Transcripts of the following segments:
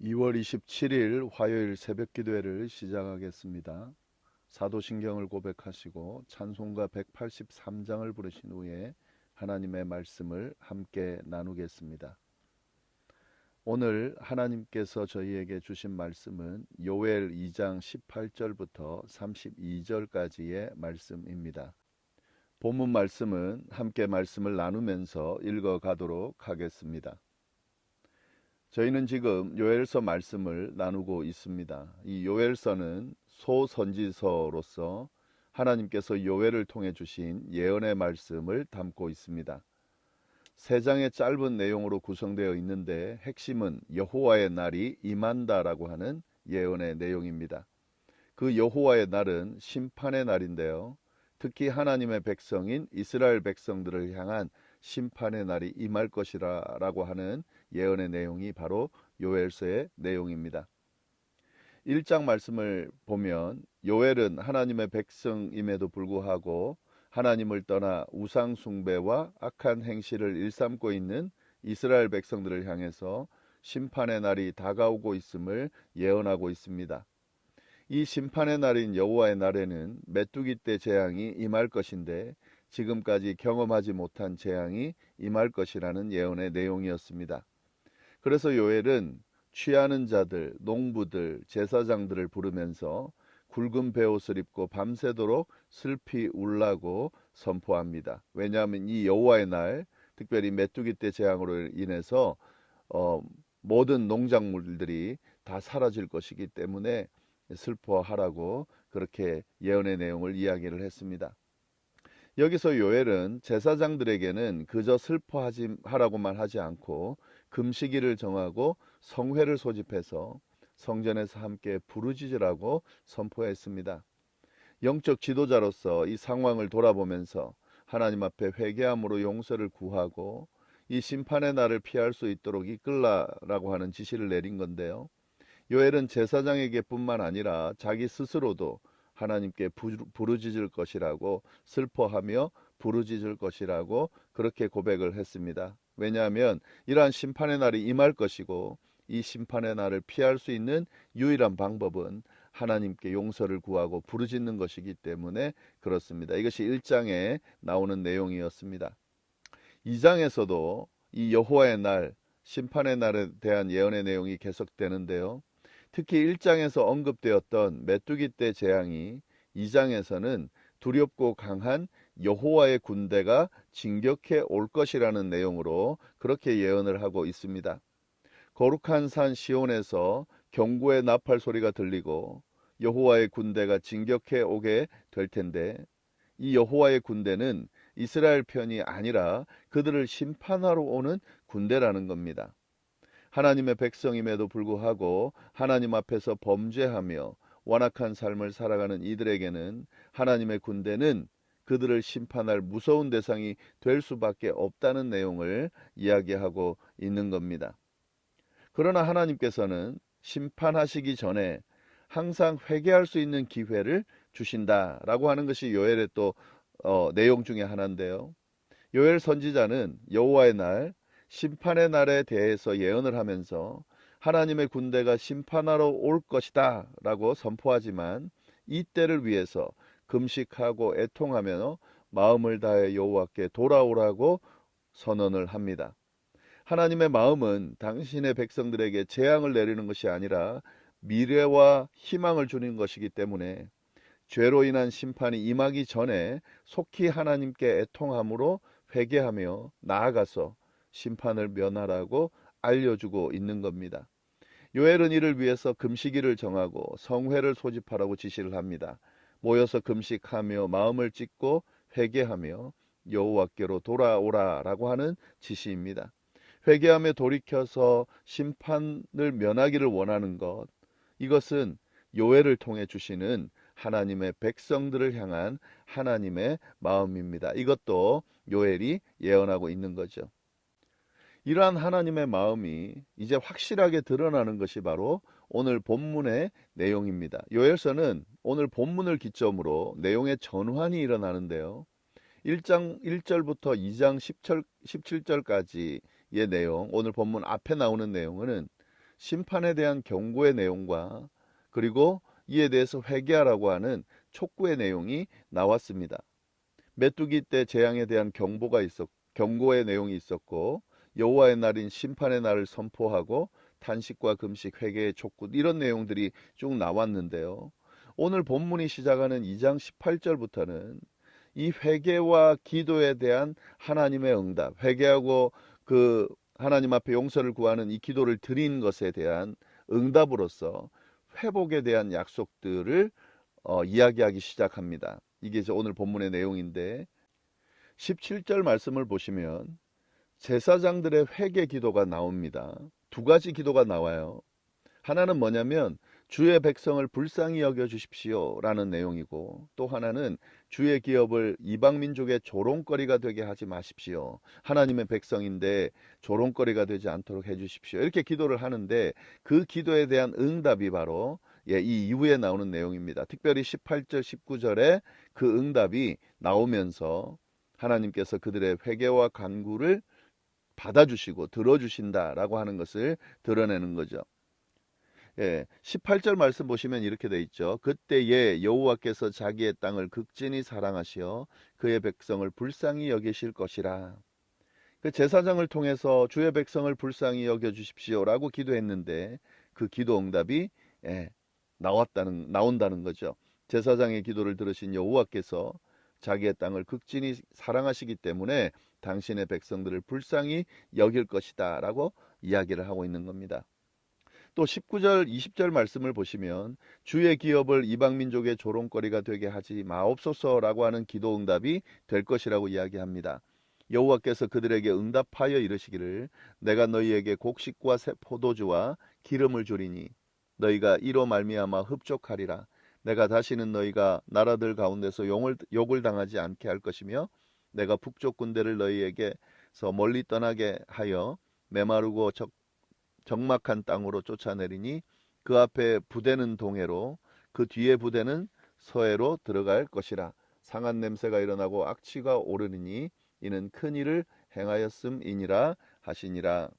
2월 27일 화요일 새벽 기도회를 시작하겠습니다. 사도신경을 고백하시고 찬송가 183장을 부르신 후에 하나님의 말씀을 함께 나누겠습니다. 오늘 하나님께서 저희에게 주신 말씀은 요엘 2장 18절부터 32절까지의 말씀입니다. 본문 말씀은 함께 말씀을 나누면서 읽어 가도록 하겠습니다. 저희는 지금 요엘서 말씀을 나누고 있습니다. 이 요엘서는 소선지서로서 하나님께서 요엘을 통해 주신 예언의 말씀을 담고 있습니다. 세 장의 짧은 내용으로 구성되어 있는데 핵심은 여호와의 날이 임한다라고 하는 예언의 내용입니다. 그 여호와의 날은 심판의 날인데요. 특히 하나님의 백성인 이스라엘 백성들을 향한 심판의 날이 임할 것이라라고 하는 예언의 내용이 바로 요엘서의 내용입니다. 1장 말씀을 보면 요엘은 하나님의 백성임에도 불구하고 하나님을 떠나 우상 숭배와 악한 행실을 일삼고 있는 이스라엘 백성들을 향해서 심판의 날이 다가오고 있음을 예언하고 있습니다. 이 심판의 날인 여호와의 날에는 메뚜기 때 재앙이 임할 것인데 지금까지 경험하지 못한 재앙이 임할 것이라는 예언의 내용이었습니다. 그래서 요엘은 취하는 자들, 농부들, 제사장들을 부르면서 굵은 베옷을 입고 밤새도록 슬피 울라고 선포합니다. 왜냐하면 이 여호와의 날, 특별히 메뚜기 때 재앙으로 인해서 어, 모든 농작물들이 다 사라질 것이기 때문에 슬퍼하라고 그렇게 예언의 내용을 이야기를 했습니다. 여기서 요엘은 제사장들에게는 그저 슬퍼하지 하라고만 하지 않고 금식일을 정하고 성회를 소집해서 성전에서 함께 부르짖으라고 선포했습니다. 영적 지도자로서 이 상황을 돌아보면서 하나님 앞에 회개함으로 용서를 구하고 이 심판의 날을 피할 수 있도록 이끌라라고 하는 지시를 내린 건데요. 요엘은 제사장에게뿐만 아니라 자기 스스로도 하나님께 부르짖을 것이라고 슬퍼하며 부르짖을 것이라고 그렇게 고백을 했습니다. 왜냐하면 이러한 심판의 날이 임할 것이고 이 심판의 날을 피할 수 있는 유일한 방법은 하나님께 용서를 구하고 부르짖는 것이기 때문에 그렇습니다. 이것이 1장에 나오는 내용이었습니다. 2장에서도 이 여호와의 날, 심판의 날에 대한 예언의 내용이 계속되는데요. 특히 1장에서 언급되었던 메뚜기 때 재앙이 2장에서는 두렵고 강한 여호와의 군대가 진격해 올 것이라는 내용으로 그렇게 예언을 하고 있습니다. 거룩한 산 시온에서 경고의 나팔 소리가 들리고 여호와의 군대가 진격해 오게 될 텐데 이 여호와의 군대는 이스라엘 편이 아니라 그들을 심판하러 오는 군대라는 겁니다. 하나님의 백성임에도 불구하고 하나님 앞에서 범죄하며 완악한 삶을 살아가는 이들에게는 하나님의 군대는 그들을 심판할 무서운 대상이 될 수밖에 없다는 내용을 이야기하고 있는 겁니다. 그러나 하나님께서는 심판하시기 전에 항상 회개할 수 있는 기회를 주신다라고 하는 것이 요엘의 또 어, 내용 중에 하나인데요. 요엘 선지자는 여호와의 날 심판의 날에 대해서 예언을 하면서 하나님의 군대가 심판하러 올 것이다 라고 선포하지만 이 때를 위해서 금식하고 애통하며 마음을 다해 여호와께 돌아오라고 선언을 합니다. 하나님의 마음은 당신의 백성들에게 재앙을 내리는 것이 아니라 미래와 희망을 주는 것이기 때문에 죄로 인한 심판이 임하기 전에 속히 하나님께 애통함으로 회개하며 나아가서 심판을 면하라고 알려주고 있는 겁니다. 요엘은 이를 위해서 금식일을 정하고 성회를 소집하라고 지시를 합니다. 모여서 금식하며 마음을 찢고 회개하며 여호와께로 돌아오라라고 하는 지시입니다. 회개하며 돌이켜서 심판을 면하기를 원하는 것 이것은 요엘을 통해 주시는 하나님의 백성들을 향한 하나님의 마음입니다. 이것도 요엘이 예언하고 있는 거죠. 이러한 하나님의 마음이 이제 확실하게 드러나는 것이 바로 오늘 본문의 내용입니다. 요엘서는 오늘 본문을 기점으로 내용의 전환이 일어나는데요. 1장 1절부터 2장 10절, 17절까지의 내용, 오늘 본문 앞에 나오는 내용은 심판에 대한 경고의 내용과 그리고 이에 대해서 회개하라고 하는 촉구의 내용이 나왔습니다. 메뚜기 때 재앙에 대한 경보가 있었 경고의 내용이 있었고 여호와의 날인 심판의 날을 선포하고 탄식과 금식 회개의 촉구 이런 내용들이 쭉 나왔는데요. 오늘 본문이 시작하는 2장 18절부터는 이 회개와 기도에 대한 하나님의 응답, 회개하고 그 하나님 앞에 용서를 구하는 이 기도를 드린 것에 대한 응답으로서 회복에 대한 약속들을 어, 이야기하기 시작합니다. 이게 이제 오늘 본문의 내용인데 17절 말씀을 보시면 제사장들의 회개 기도가 나옵니다. 두 가지 기도가 나와요. 하나는 뭐냐면 주의 백성을 불쌍히 여겨 주십시오 라는 내용이고 또 하나는 주의 기업을 이방 민족의 조롱거리가 되게 하지 마십시오. 하나님의 백성인데 조롱거리가 되지 않도록 해 주십시오. 이렇게 기도를 하는데 그 기도에 대한 응답이 바로 예, 이 이후에 나오는 내용입니다. 특별히 18절 19절에 그 응답이 나오면서 하나님께서 그들의 회개와 간구를 받아주시고 들어주신다라고 하는 것을 드러내는 거죠. 예, 18절 말씀 보시면 이렇게 돼 있죠. 그때에 여호와께서 자기의 땅을 극진히 사랑하시어 그의 백성을 불쌍히 여기실 것이라. 그 제사장을 통해서 주의 백성을 불쌍히 여겨 주십시오라고 기도했는데 그 기도 응답이 예, 나왔다는 나온다는 거죠. 제사장의 기도를 들으신 여호와께서 자기의 땅을 극진히 사랑하시기 때문에 당신의 백성들을 불쌍히 여길 것이다 라고 이야기를 하고 있는 겁니다. 또 19절, 20절 말씀을 보시면 주의 기업을 이방 민족의 조롱거리가 되게 하지 마옵소서라고 하는 기도 응답이 될 것이라고 이야기합니다. 여호와께서 그들에게 응답하여 이르시기를 내가 너희에게 곡식과 새 포도주와 기름을 주리니 너희가 이로 말미암아 흡족하리라 내가 다시는 너희가 나라들 가운데서 용을, 욕을 당하지 않게 할 것이며 내가 북쪽 군대를 너희에게서 멀리 떠나게 하여 메마르고 적, 적막한 땅으로 쫓아내리니 그 앞에 부대는 동해로 그 뒤에 부대는 서해로 들어갈 것이라 상한 냄새가 일어나고 악취가 오르니 이는 큰 일을 행하였음이니라 하시니라.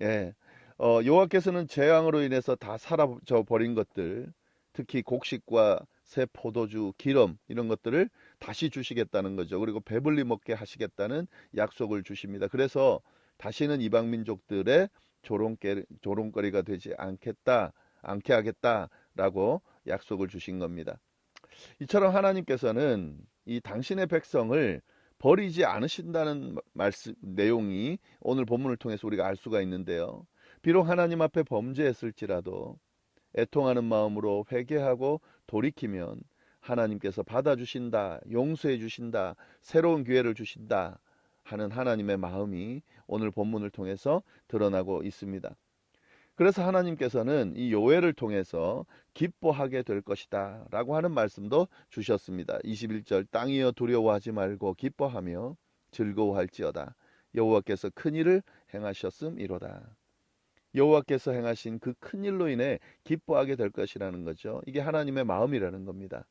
예, 어, 여호와께서는 재앙으로 인해서 다 사라져 버린 것들, 특히 곡식과 새 포도주, 기름 이런 것들을 다시 주시겠다는 거죠. 그리고 배불리 먹게 하시겠다는 약속을 주십니다. 그래서 다시는 이방 민족들의 조롱거리, 조롱거리가 되지 않겠다, 않게 하겠다라고 약속을 주신 겁니다. 이처럼 하나님께서는 이 당신의 백성을 버리지 않으신다는 말씀 내용이 오늘 본문을 통해서 우리가 알 수가 있는데요. 비록 하나님 앞에 범죄했을지라도 애통하는 마음으로 회개하고 돌이키면 하나님께서 받아주신다, 용서해 주신다, 새로운 기회를 주신다 하는 하나님의 마음이 오늘 본문을 통해서 드러나고 있습니다. 그래서 하나님께서는 이 요회를 통해서 기뻐하게 될 것이다 라고 하는 말씀도 주셨습니다. 21절 땅이여 두려워하지 말고 기뻐하며 즐거워할지어다. 여호와께서 큰 일을 행하셨음이로다. 여호와께서 행하신 그 큰 일로 인해 기뻐하게 될 것이라는 거죠. 이게 하나님의 마음이라는 겁니다.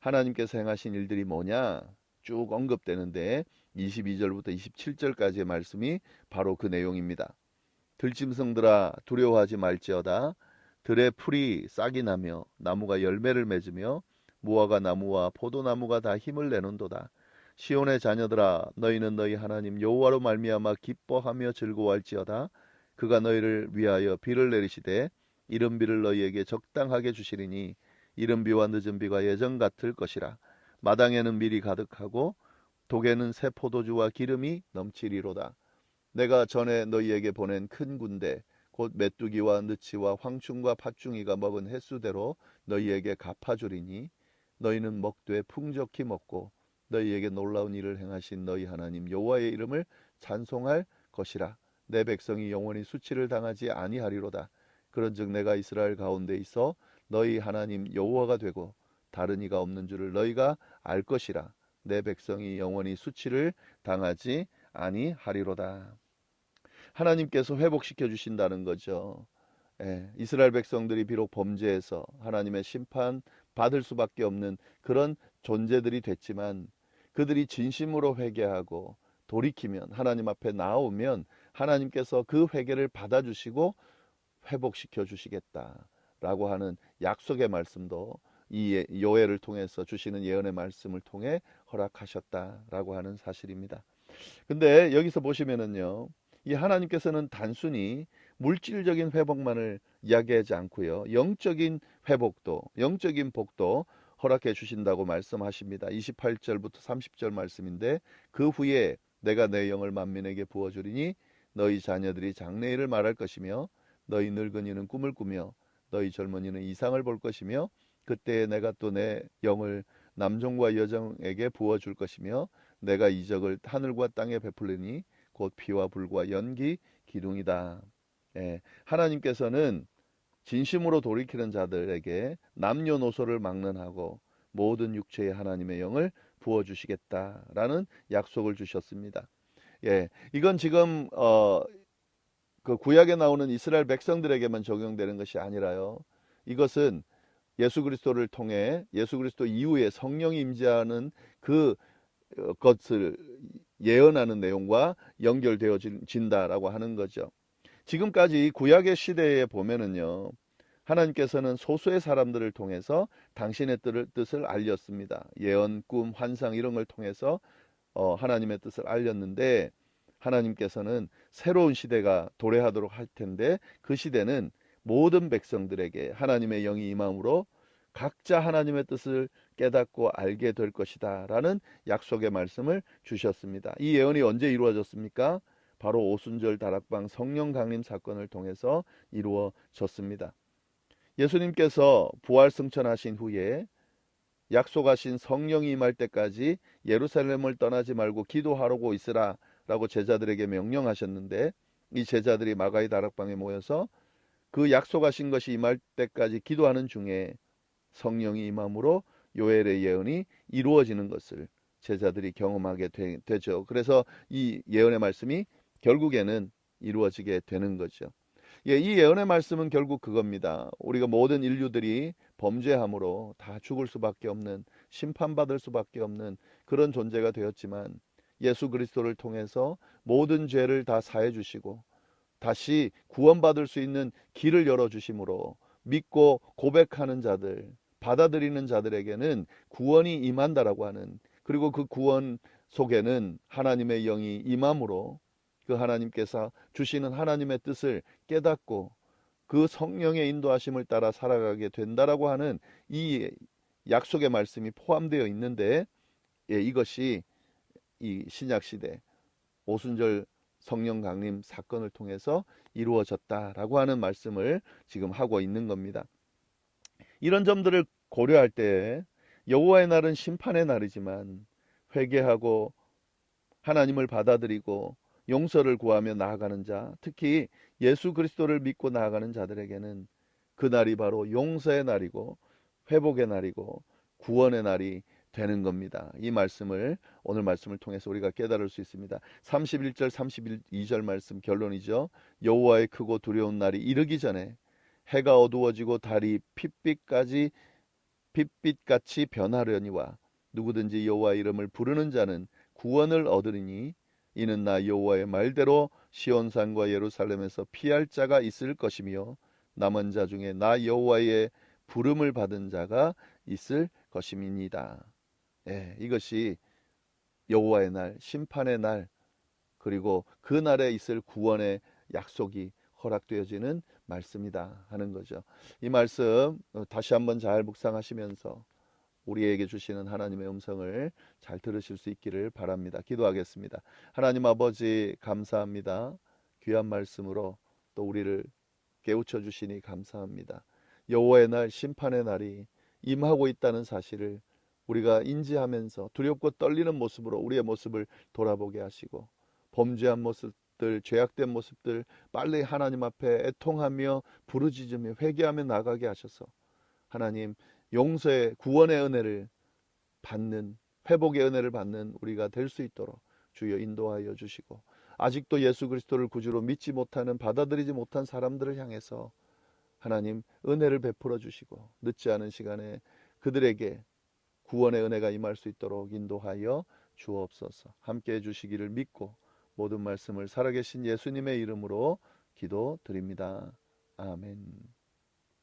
하나님께서 행하신 일들이 뭐냐? 쭉 언급되는데 22절부터 27절까지의 말씀이 바로 그 내용입니다. 들짐승들아 두려워하지 말지어다 들의 풀이 싹이 나며 나무가 열매를 맺으며 무화과 나무와 포도나무가 다 힘을 내는도다 시온의 자녀들아 너희는 너희 하나님 여호와로 말미암아 기뻐하며 즐거워할지어다 그가 너희를 위하여 비를 내리시되 이른 비를 너희에게 적당하게 주시리니 이른 비와 늦은 비가 예전 같을 것이라. 마당에는 밀이 가득하고 독에는 새 포도주와 기름이 넘치리로다. 내가 전에 너희에게 보낸 큰 군대 곧 메뚜기와 느치와 황충과 팥중이가 먹은 횟수대로 너희에게 갚아주리니 너희는 먹되 풍족히 먹고 너희에게 놀라운 일을 행하신 너희 하나님 여호와의 이름을 찬송할 것이라 내 백성이 영원히 수치를 당하지 아니하리로다. 그런즉 내가 이스라엘 가운데 있어 너희 하나님 여호와가 되고 다른 이가 없는 줄을 너희가 알 것이라. 내 백성이 영원히 수치를 당하지 아니하리로다. 하나님께서 회복시켜 주신다는 거죠. 예, 이스라엘 백성들이 비록 범죄해서 하나님의 심판 받을 수밖에 없는 그런 존재들이 됐지만 그들이 진심으로 회개하고 돌이키면 하나님 앞에 나오면 하나님께서 그 회개를 받아주시고 회복시켜 주시겠다라고 하는 약속의 말씀도 이 예- 요해를 통해서 주시는 예언의 말씀을 통해 허락하셨다라고 하는 사실입니다. 근데 여기서 보시면은요. 이 하나님께서는 단순히 물질적인 회복만을 이야기하지 않고요. 영적인 회복도, 영적인 복도 허락해 주신다고 말씀하십니다. 28절부터 30절 말씀인데 그 후에 내가 내 영을 만민에게 부어 주리니 너희 자녀들이 장래일을 말할 것이며 너희 늙은이는 꿈을 꾸며 너희 젊은이는 이상을 볼 것이며 그때 내가 또 내 영을 남종과 여종에게 부어 줄 것이며 내가 이적을 하늘과 땅에 베풀리니 곧 피와 불과 연기 기둥이다. 예, 하나님께서는 진심으로 돌이키는 자들에게 남녀노소를 막론하고 모든 육체의 하나님의 영을 부어 주시겠다라는 약속을 주셨습니다. 예, 이건 지금 어, 그 구약에 나오는 이스라엘 백성들에게만 적용되는 것이 아니라요. 이것은 예수 그리스도를 통해 예수 그리스도 이후에 성령이 임재하는 그 어, 것을 예언하는 내용과 연결되어진다라고 하는 거죠. 지금까지 구약의 시대에 보면은요. 하나님께서는 소수의 사람들을 통해서 당신의 뜻을, 뜻을 알렸습니다. 예언, 꿈, 환상 이런 걸 통해서 어, 하나님의 뜻을 알렸는데 하나님께서는 새로운 시대가 도래하도록 할 텐데 그 시대는 모든 백성들에게 하나님의 영이 임함으로 각자 하나님의 뜻을 깨닫고 알게 될 것이다 라는 약속의 말씀을 주셨습니다. 이 예언이 언제 이루어졌습니까? 바로 오순절 다락방 성령 강림 사건을 통해서 이루어졌습니다. 예수님께서 부활 승천하신 후에 약속하신 성령이 임할 때까지 예루살렘을 떠나지 말고 기도하라고 있으라 라고 제자들에게 명령하셨는데 이 제자들이 마가의 다락방에 모여서 그 약속하신 것이 임할 때까지 기도하는 중에 성령이 임함으로 요엘의 예언이 이루어지는 것을 제자들이 경험하게 되, 죠 그래서 이 예언의 말씀이 결국에는 이루어지게 되는 거죠. 예, 이 예언의 말씀은 결국 그겁니다. 우리가 모든 인류들이 범죄함으로 다 죽을 수밖에 없는 심판받을 수밖에 없는 그런 존재가 되었지만 예수 그리스도를 통해서 모든 죄를 다 사해 주시고 다시 구원받을 수 있는 길을 열어 주심으로 믿고 고백하는 자들, 받아들이는 자들에게는 구원이 임한다라고 하는 그리고 그 구원 속에는 하나님의 영이 임함으로 그 하나님께서 주시는 하나님의 뜻을 깨닫고 그 성령의 인도하심을 따라 살아가게 된다라고 하는 이 약속의 말씀이 포함되어 있는데 예, 이것이 이 신약 시대 오순절 성령 강림 사건을 통해서 이루어졌다라고 하는 말씀을 지금 하고 있는 겁니다. 이런 점들을 고려할 때 여호와의 날은 심판의 날이지만 회개하고 하나님을 받아들이고 용서를 구하며 나아가는 자, 특히 예수 그리스도를 믿고 나아가는 자들에게는 그 날이 바로 용서의 날이고 회복의 날이고 구원의 날이 되는 겁니다. 이 말씀을 오늘 말씀을 통해서 우리가 깨달을 수 있습니다. 31절 32절 말씀 결론이죠. 여호와의 크고 두려운 날이 이르기 전에 해가 어두워지고 달이 핏빛까지 핏빛같이 변하려니와 누구든지 여호와 이름을 부르는 자는 구원을 얻으리니 이는 나 여호와의 말대로 시온산과 예루살렘에서 피할 자가 있을 것이며 남은 자 중에 나 여호와의 부름을 받은 자가 있을 것임이니다. 예, 이것이 여호와의 날, 심판의 날, 그리고 그 날에 있을 구원의 약속이 허락되어지는 말씀이다 하는 거죠. 이 말씀 어, 다시 한번 잘 묵상하시면서 우리에게 주시는 하나님의 음성을 잘 들으실 수 있기를 바랍니다. 기도하겠습니다. 하나님 아버지 감사합니다. 귀한 말씀으로 또 우리를 깨우쳐 주시니 감사합니다. 여호와의 날 심판의 날이 임하고 있다는 사실을 우리가 인지하면서 두렵고 떨리는 모습으로 우리의 모습을 돌아보게 하시고 범죄한 모습들, 죄악된 모습들 빨리 하나님 앞에 애통하며 부르짖으며 회개하며 나가게 하셔서 하나님 용서의 구원의 은혜를 받는 회복의 은혜를 받는 우리가 될 수 있도록 주여 인도하여 주시고 아직도 예수 그리스도를 구주로 믿지 못하는 받아들이지 못한 사람들을 향해서 하나님 은혜를 베풀어 주시고 늦지 않은 시간에 그들에게 구원의 은혜가 임할 수 있도록 인도하여 주옵소서. 함께 해 주시기를 믿고 모든 말씀을 살아계신 예수님의 이름으로 기도드립니다. 아멘.